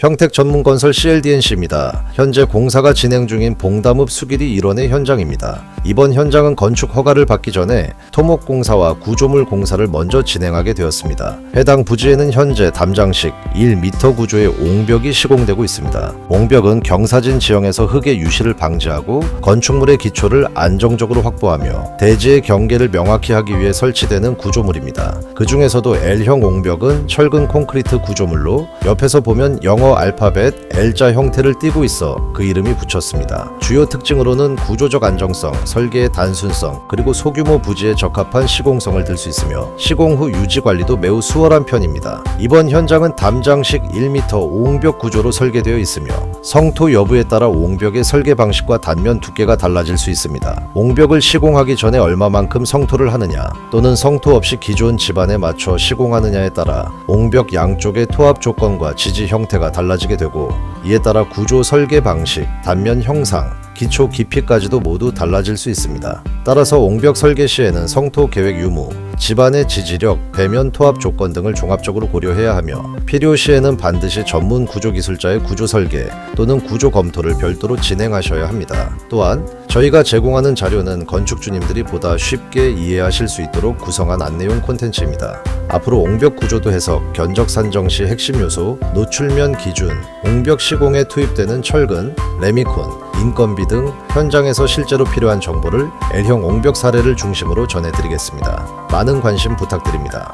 평택 전문건설 CLDNC입니다. 현재 공사가 진행 중인 봉담읍 수길이 일원의 현장입니다. 이번 현장은 건축 허가를 받기 전에 토목 공사와 구조물 공사를 먼저 진행하게 되었습니다. 해당 부지에는 현재 담장식 1m 구조의 옹벽이 시공되고 있습니다. 옹벽은 경사진 지형에서 흙의 유실을 방지하고 건축물의 기초를 안정적으로 확보하며 대지의 경계를 명확히 하기 위해 설치되는 구조물입니다. 그 중에서도 L형 옹벽은 철근 콘크리트 구조물로 옆에서 보면 영어 알파벳 L자 형태를 띠고 있어 그 이름이 붙였습니다. 주요 특징으로는 구조적 안정성, 설계의 단순성, 그리고 소규모 부지에 적합한 시공성을 들 수 있으며 시공 후 유지 관리도 매우 수월한 편입니다. 이번 현장은 담장식 1m 옹벽 구조로 설계되어 있으며 성토 여부에 따라 옹벽의 설계 방식과 단면 두께가 달라질 수 있습니다. 옹벽을 시공하기 전에 얼마만큼 성토를 하느냐 또는 성토 없이 기존 집안에 맞춰 시공하느냐에 따라 옹벽 양쪽의 토합 조건과 지지 형태가 달라지게 되고 이에 따라 구조 설계 방식, 단면 형상, 기초 깊이까지도 모두 달라질 수 있습니다. 따라서 옹벽 설계 시에는 성토 계획 유무, 집안의 지지력, 배면 토합 조건 등을 종합적으로 고려해야 하며 필요 시에는 반드시 전문 구조 기술자의 구조 설계 또는 구조 검토를 별도로 진행하셔야 합니다. 또한 저희가 제공하는 자료는 건축주님들이 보다 쉽게 이해하실 수 있도록 구성한 안내용 콘텐츠입니다. 앞으로 옹벽 구조도 해석, 견적 산정 시 핵심 요소, 노출면 기준, 옹벽 시공에 투입되는 철근, 레미콘, 인건비 등 현장에서 실제로 필요한 정보를 L형 옹벽 사례를 중심으로 전해드리겠습니다. 많은 관심 부탁드립니다.